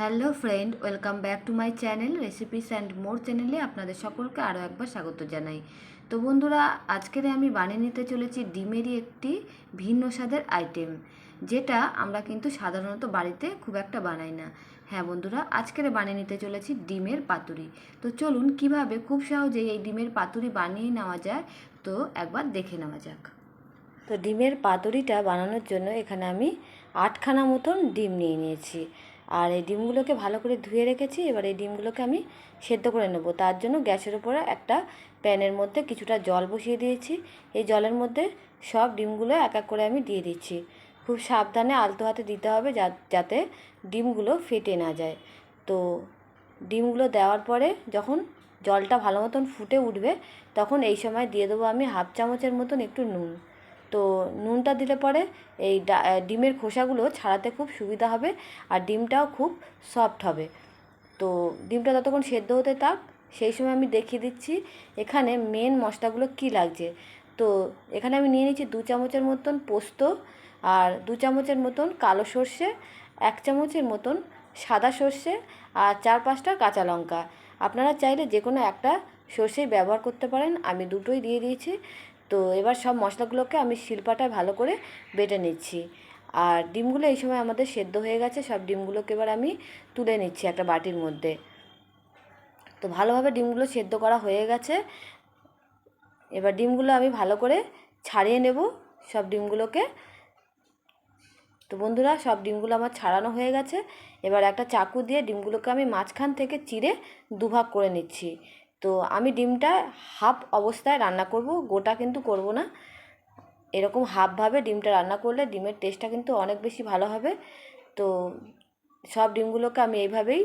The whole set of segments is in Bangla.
Hello friend, welcome back to my channel recipes and more চ্যানেলে আপনাদের সকলকে আরও একবার স্বাগত জানাই। তো বন্ধুরা, আজকের আমি বানিয়ে নিতে চলেছি ডিমেরই একটি ভিন্ন স্বাদের আইটেম, যেটা আমরা কিন্তু সাধারণত বাড়িতে খুব একটা বানাই না। হ্যাঁ বন্ধুরা, আজকের বানিয়ে নিতে চলেছি ডিমের পাতুরি। তো চলুন কীভাবে খুব সহজেই এই ডিমের পাতুরি বানিয়ে নেওয়া যায়, তো একবার দেখে নেওয়া যাক। তো ডিমের পাতুরিটা বানানোর জন্য এখানে আমি আটখানা মতন ডিম নিয়ে নিয়েছি। আর এই ডিমগুলোকে ভালো করে ধুয়ে রেখেছি, এবার এই ডিমগুলোকে আমি সেদ্ধ করে নেব। তার জন্য গ্যাসের উপরে একটা প্যানের মধ্যে কিছুটা জল বসিয়ে দিয়েছি। এই জলের মধ্যে সব ডিমগুলো এক এক করে আমি দিয়ে দিচ্ছি। খুব সাবধানে আলতো হাতে দিতে হবে যাতে ডিমগুলো ফেটে না যায়। তো ডিমগুলো দেওয়ার পরে যখন জলটা ভালো মতন ফুটে উঠবে, তখন এই সময় দিয়ে দেবো আমি হাফ চামচের মতন একটু নুন। তো নুনটা দিলে পরে এই ডিমের খোসাগুলো ছাড়াতে খুব সুবিধা হবে আর ডিমটাও খুব সফট হবে। তো ডিমটা ততক্ষণ সেদ্ধ হতে থাক, সেই সময় আমি দেখিয়ে দিচ্ছি এখানে মেন মশলাগুলো কী লাগছে। তো এখানে আমি নিয়ে নিচ্ছি দু চামচের মতন পোস্ত আর দু চামচের মতন কালো সর্ষে, এক চামচের মতন সাদা সর্ষে আর চার পাঁচটা কাঁচা লঙ্কা। আপনারা চাইলে যে কোনো একটা সর্ষেই ব্যবহার করতে পারেন। আমি দুটোই দিয়ে দিয়েছি। তো এবার সব মশলাগুলোকে আমি শিলপাটায় ভালো করে বেটে নিচ্ছি। আর ডিমগুলো এই সময় আমাদের সেদ্ধ হয়ে গেছে, সব ডিমগুলোকে এবার আমি তুলে নিচ্ছি একটা বাটির মধ্যে। তো ভালোভাবে ডিমগুলো সেদ্ধ করা হয়ে গেছে। এবার ডিমগুলো আমি ভালো করে ছাড়িয়ে নেব সব ডিমগুলোকে। তো বন্ধুরা, সব ডিমগুলো আমার ছাড়ানো হয়ে গেছে। এবার একটা চাকু দিয়ে ডিমগুলোকে আমি মাঝখান থেকে চিড়ে দুভাগ করে নিচ্ছি। তো আমি ডিমটা হাফ অবস্থায় রান্না করব, গোটা কিন্তু করব না। এরকম হাফভাবে ডিমটা রান্না করলে ডিমের টেস্টটা কিন্তু অনেক বেশি ভালো হবে। তো সব ডিমগুলোকে আমি এইভাবেই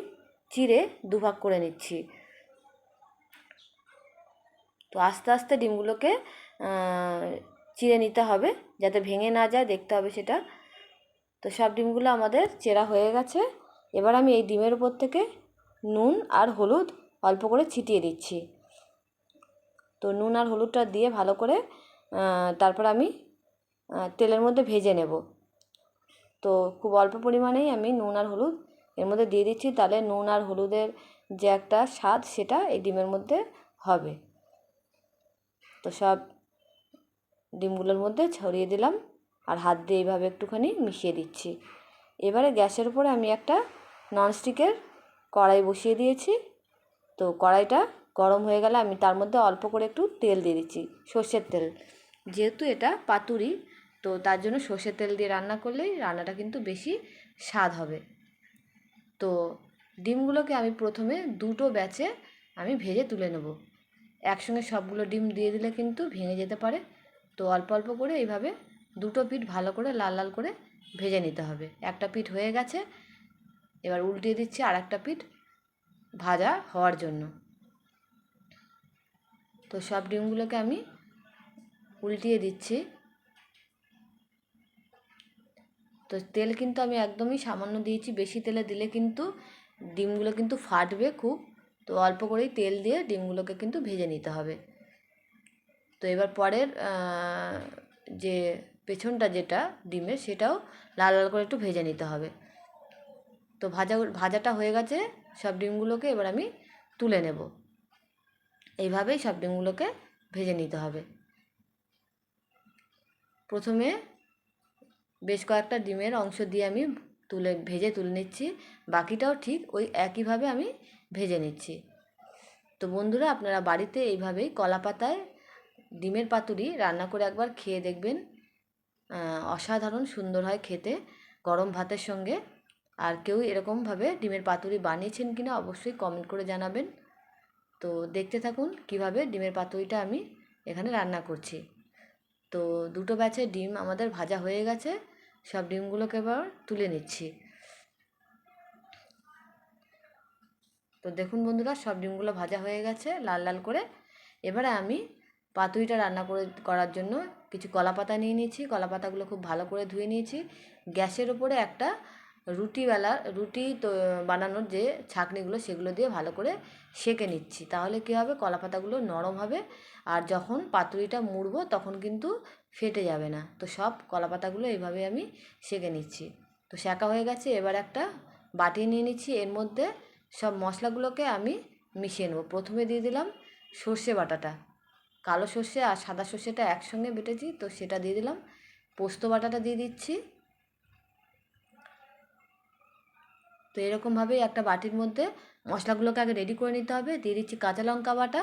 চিড়ে দুভাগ করে নিচ্ছি। তো আস্তে আস্তে ডিমগুলোকে চিড়ে নিতে হবে যাতে ভেঙে না যায়, দেখতে হবে সেটা। তো সব ডিমগুলো আমাদের চেরা হয়ে গেছে। এবার আমি এই ডিমের উপর থেকে নুন আর হলুদ অল্প করে ছিটিয়ে দিচ্ছি। তো নুন আর হলুদটা দিয়ে ভালো করে তারপর আমি তেলের মধ্যে ভেজে নেব। তো খুব অল্প পরিমাণেই আমি নুন আর হলুদ এর মধ্যে দিয়ে দিচ্ছি। তাহলে নুন আর হলুদের যে একটা স্বাদ সেটা এই ডিমের মধ্যে হবে। তো সব ডিমগুলোর মধ্যে ছড়িয়ে দিলাম আর হাত দিয়ে এইভাবে একটুখানি মিশিয়ে দিচ্ছি। এবারে গ্যাসের উপরে আমি একটা ননস্টিকের কড়াই বসিয়ে দিয়েছি। তো কড়াইটা গরম হয়ে গেলে আমি তার মধ্যে অল্প করে একটু তেল দিয়ে দিচ্ছি, সর্ষের তেল। যেহেতু এটা পাতুরি, তো তার জন্য সর্ষের তেল দিয়ে রান্না করলেই রান্নাটা কিন্তু বেশি স্বাদ হবে। তো ডিমগুলোকে আমি প্রথমে দুটো ব্যাচে আমি ভেজে তুলে নেব। একসঙ্গে সবগুলো ডিম দিয়ে দিলে কিন্তু ভেঙে যেতে পারে। তো অল্প অল্প করে এইভাবে দুটো পিঠ ভালো করে লাল লাল করে ভেজে নিতে হবে। একটা পিঠ হয়ে গেছে, এবার উল্টিয়ে দিচ্ছি আর একটা পিঠ। ভাজা হওয়ার জন্য। তো সব ডিমগুলোকে আমি উল্টিয়ে দিচ্ছি। তো তেল কিন্তু আমি একদমই সামান্য দিয়েছি, বেশি তেলে দিলে কিন্তু ডিমগুলো কিন্তু ফাটবে খুব। তো অল্প করেই তেল দিয়ে ডিমগুলোকে কিন্তু ভেজে নিতে হবে। তো এবার পরের যে পেছনটা যেটা ডিমের, সেটাও লাল লাল করে একটু ভেজে নিতে হবে। তো ভাজা, ভাজাটা হয়ে গেছে। সব ডিমগুলোকে এবার আমি তুলে নেব। এইভাবেই সব ডিমগুলোকে ভেজে নিতে হবে। প্রথমে বেশ কয়েকটা ডিমের অংশ দিয়ে আমি তুলে, ভেজে তুলে নিচ্ছি। বাকিটাও ঠিক ওই একইভাবে আমি ভেজে নিচ্ছি। তো বন্ধুরা, আপনারা বাড়িতে এইভাবেই কলা পাতায় ডিমের পাতুরি রান্না করে একবার খেয়ে দেখবেন। অসাধারণ সুন্দর হয় খেতে। গরম ভাতের সঙ্গে আর কেউ এরকমভাবে ডিমের পাতুরি বানিয়েছেন কি না অবশ্যই কমেন্ট করে জানাবেন। তো দেখতে থাকুন কীভাবে ডিমের পাতুরিটা আমি এখানে রান্না করছি। তো দুটো ব্যাচে ডিম আমাদের ভাজা হয়ে গেছে, সব ডিমগুলোকে এবার তুলে নিচ্ছি। তো দেখুন বন্ধুরা, সব ডিমগুলো ভাজা হয়ে গেছে, লাল লাল করে। এবারে আমি পাতুরিটা রান্না করে, করার জন্য কিছু কলা পাতা নিয়ে নিয়েছি। কলা পাতাগুলো খুব ভালো করে ধুয়ে নিয়েছি। গ্যাসের ওপরে একটা রুটিওয়ালা, রুটি তো, বানানোর যে ছাঁকনিগুলো সেগুলো দিয়ে ভালো করে সেঁকে নিচ্ছি। তাহলে কী হবে? কলা পাতাগুলো নরম হবে আর যখন পাতুরিটা মুড়বো তখন কিন্তু ফেটে যাবে না। তো সব কলা পাতাগুলো এইভাবে আমি সেঁকে নিচ্ছি। তো সেঁকা হয়ে গেছে, এবার একটা বাটি নিয়ে নিচ্ছি। এর মধ্যে সব মশলাগুলোকে আমি মিশিয়ে নেব। প্রথমে দিয়ে দিলাম সর্ষে বাটাটা। কালো সর্ষে আর সাদা সর্ষেটা একসঙ্গে বেটেছি, তো সেটা দিয়ে দিলাম। পোস্ত বাটাটা দিয়ে দিচ্ছি। তো এরকমভাবেই একটা বাটির মধ্যে মশলাগুলোকে আগে রেডি করে নিতে হবে। দিয়ে দিচ্ছি কাঁচা লঙ্কা বাটা।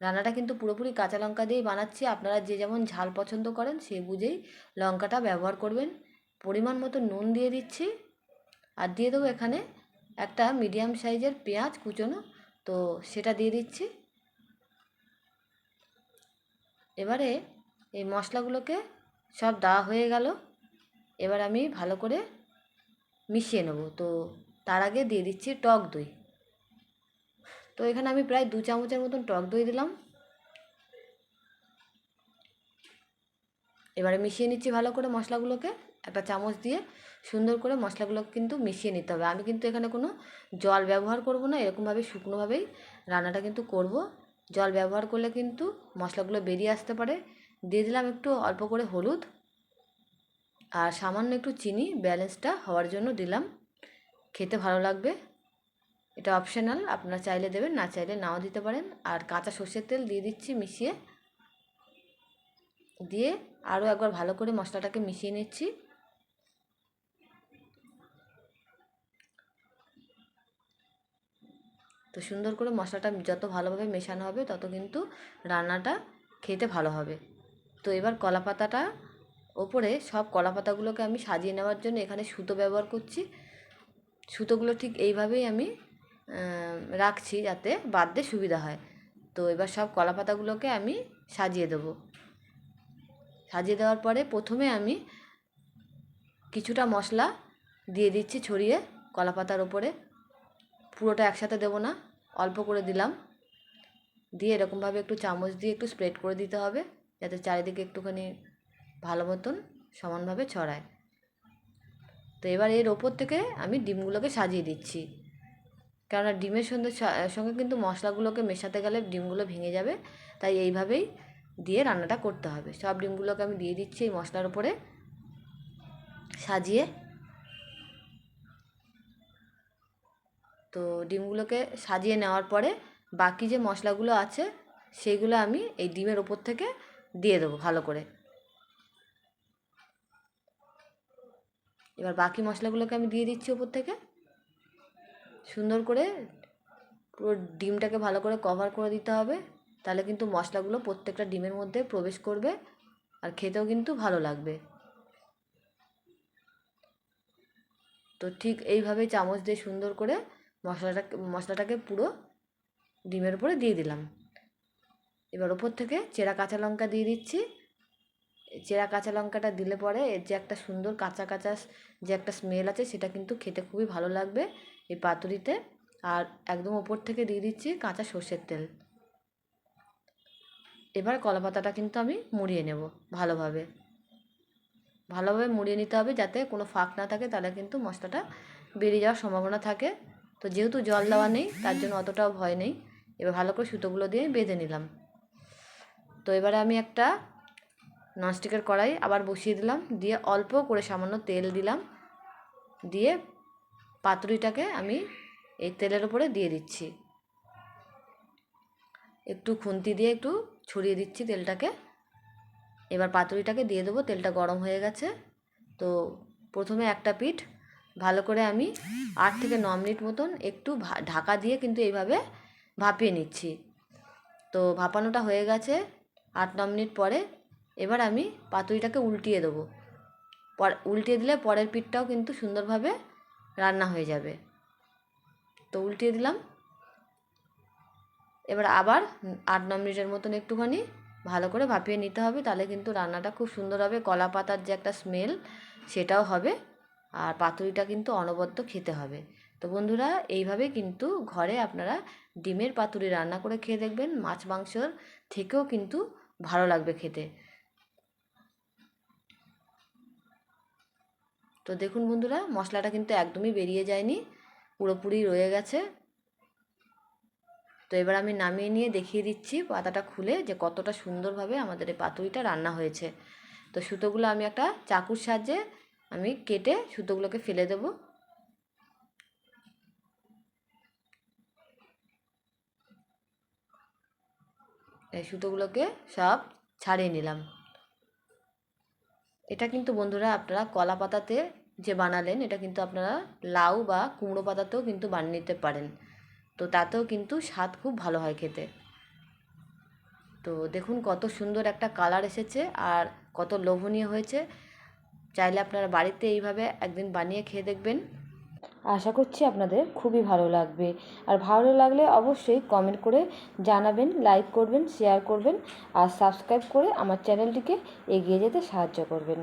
রান্নাটা কিন্তু পুরোপুরি কাঁচা লঙ্কা দিয়েই বানাচ্ছি। আপনারা যে যেমন ঝাল পছন্দ করেন সে বুঝেই লঙ্কাটা ব্যবহার করবেন। পরিমাণ মতো নুন দিয়ে দিচ্ছি। আর দিয়ে দেবো এখানে একটা মিডিয়াম সাইজের পেঁয়াজ কুচোনো। তো সেটা দিয়ে দিচ্ছি। এবারে এই মশলাগুলোকে সব দেওয়া হয়ে গেল। এবার আমি ভালো করে মিশিয়ে নেব। তো তার আগে দিয়ে দিচ্ছি টক দই। তো এখানে আমি প্রায় দু চামচের মতন টক দই দিলাম। এবারে মিশিয়ে নিচ্ছি ভালো করে মশলাগুলোকে। একটা চামচ দিয়ে সুন্দর করে মশলাগুলো কিন্তু মিশিয়ে নিতে হবে। আমি কিন্তু এখানে কোনো জল ব্যবহার করব না, এরকমভাবে শুকনোভাবেই রান্নাটা কিন্তু করব। জল ব্যবহার করলে কিন্তু মশলাগুলো বেরিয়ে আসতে পারে। দিয়ে দিলাম একটু অল্প করে হলুদ আর সামান্য একটু চিনি ব্যালেন্সটা হওয়ার জন্য দিলাম। খেতে ভালো লাগবে। এটা অপশনাল আপনারা চাইলে দেবেন, না চাইলে নাও দিতে পারেন। আর কাঁচা সর্ষের তেল দিয়ে দিচ্ছি মিশিয়ে। দিয়ে আরও একবার ভালো করে মশলাটাকে মিশিয়ে নিচ্ছি। তো সুন্দর করে মশলাটা যত ভালোভাবে মেশানো হবে, তত কিন্তু রান্নাটা খেতে ভালো হবে। তো এবার কলা পাতাটা ওপরে সব কলা পাতাগুলোকে আমি সাজিয়ে নেওয়ার জন্য এখানে সুতো ব্যবহার করছি। সুতোগুলো ঠিক এইভাবেই আমি রাখছি যাতে বাঁধতে সুবিধা হয়। তো এবার সব কলা পাতাগুলোকে আমি সাজিয়ে দেবো। সাজিয়ে দেওয়ার পরে প্রথমে আমি কিছুটা মশলা দিয়ে দিচ্ছি ছড়িয়ে কলা পাতার ওপরে। পুরোটা একসাথে দেবো না, অল্প করে দিলাম। দিয়ে এরকমভাবে একটু চামচ দিয়ে একটু স্প্রেড করে দিতে হবে, যাতে চারিদিকে একটুখানি ভালো মতন সমানভাবে ছড়ায়। তো এবার এর ওপর থেকে আমি ডিমগুলোকে সাজিয়ে দিচ্ছি। কেননা ডিমের সঙ্গে সঙ্গে কিন্তু মশলাগুলোকে মেশাতে গেলে ডিমগুলো ভেঙে যাবে, তাই এইভাবেই দিয়ে রান্নাটা করতে হবে। সব ডিমগুলোকে আমি দিয়ে দিচ্ছি এই মশলার উপরে সাজিয়ে। তো ডিমগুলোকে সাজিয়ে নেওয়ার পরে বাকি যে মশলাগুলো আছে সেইগুলো আমি এই ডিমের ওপর থেকে দিয়ে দেবো ভালো করে। এবার বাকি মশলাগুলোকে আমি দিয়ে দিচ্ছি ওপর থেকে। সুন্দর করে পুরো ডিমটাকে ভালো করে কভার করে দিতে হবে। তাহলে কিন্তু মশলাগুলো প্রত্যেকটা ডিমের মধ্যে প্রবেশ করবে আর খেতেও কিন্তু ভালো লাগবে। তো ঠিক এইভাবে চামচ দিয়ে সুন্দর করে মশলাটা, মশলাটাকে পুরো ডিমের উপরে দিয়ে দিলাম। এবার ওপর থেকে চেরা কাঁচা লঙ্কা দিয়ে দিচ্ছি। চেরা কাঁচা লঙ্কাটা দিলে পরে এর যে একটা সুন্দর কাঁচা কাঁচা যে একটা স্মেল আছে, সেটা কিন্তু খেতে খুবই ভালো লাগবে এই পাতুরিতে। আর একদম ওপর থেকে দিয়ে দিচ্ছি কাঁচা সর্ষের তেল। এবার কলা পাতাটা কিন্তু আমি মুড়িয়ে নেব ভালোভাবে। ভালোভাবে মুড়িয়ে নিতে হবে যাতে কোনো ফাঁক না থাকে, তাহলে কিন্তু মশলাটা বেরিয়ে যাওয়ার সম্ভাবনা থাকে। তো যেহেতু জল দেওয়া নেই, তার জন্য অতটাও ভয় নেই। এবার ভালো করে সুতোগুলো দিয়ে বেঁধে নিলাম। তো এবারে আমি একটা ননস্টিকের কড়াই আবার বসিয়ে দিলাম, দিয়ে অল্প করে সামান্য তেল দিলাম, দিয়ে পাতুরিটাকে আমি এই তেলের উপরে দিয়ে দিচ্ছি। একটু খুন্তি দিয়ে একটু ছড়িয়ে দিচ্ছি তেলটাকে। এবার পাতুরিটাকে দিয়ে দেবো, তেলটা গরম হয়ে গেছে। তো প্রথমে একটা পিঠ ভালো করে আমি আট থেকে ন মিনিট মতন একটু ঢাকা দিয়ে কিন্তু এইভাবে ভাপিয়ে নিচ্ছি। তো ভাপানোটা হয়ে গেছে। আট, ন মিনিট পরে এবার আমি পাতুরিটাকে উল্টিয়ে দেবো। উল্টিয়ে দিলে পরের পিঠটাও কিন্তু সুন্দরভাবে রান্না হয়ে যাবে। তো উল্টিয়ে দিলাম। এবার আবার আট ন মিনিটের মতন একটুখানি ভালো করে ভাপিয়ে নিতে হবে, তাহলে কিন্তু রান্নাটা খুব সুন্দর হবে। কলা পাতার যে একটা স্মেল সেটাও হবে। আর পাতুরিটা কিন্তু অনবদ্য খেতে হবে। তো বন্ধুরা, এইভাবে কিন্তু ঘরে আপনারা ডিমের পাতুরি রান্না করে খেয়ে দেখবেন। মাছ মাংসর থেকেও কিন্তু ভালো লাগবে খেতে। তো দেখুন বন্ধুরা, মশলাটা কিন্তু একদমই বেরিয়ে যায়নি, পুরোপুরি রয়ে গেছে। তো এবার আমি নামিয়ে নিয়ে দেখিয়ে দিচ্ছি পাতাটা খুলে যে কতটা সুন্দরভাবে আমাদের এই পাতুরিটা রান্না হয়েছে। তো সুতোগুলো আমি একটা চাকুর সাহায্যে আমি কেটে সুতোগুলোকে ফেলে দেব। এই সুতোগুলোকে সব ছাড়িয়ে নিলাম। এটা কিন্তু বন্ধুরা আপনারা কলা পাতাতে যে বানালেন, এটা কিন্তু আপনারা লাউ বা কুমড়ো পাতাতেও কিন্তু বানিয়ে নিতে পারেন। তো তাতেও কিন্তু স্বাদ খুব ভালো হয় খেতে। তো দেখুন কত সুন্দর একটা কালার এসেছে আর কত লোভনীয় হয়েছে। চাইলে আপনারা বাড়িতে এইভাবে একদিন বানিয়ে খেয়ে দেখবেন। আশা করছি আপনাদের খুবই ভালো লাগবে। আর ভালো লাগলে অবশ্যই কমেন্ট করে জানাবেন লাইক করবেন শেয়ার করবেন আর সাবস্ক্রাইব করে আমার চ্যানেলটিকে এগিয়ে যেতে সাহায্য করবেন।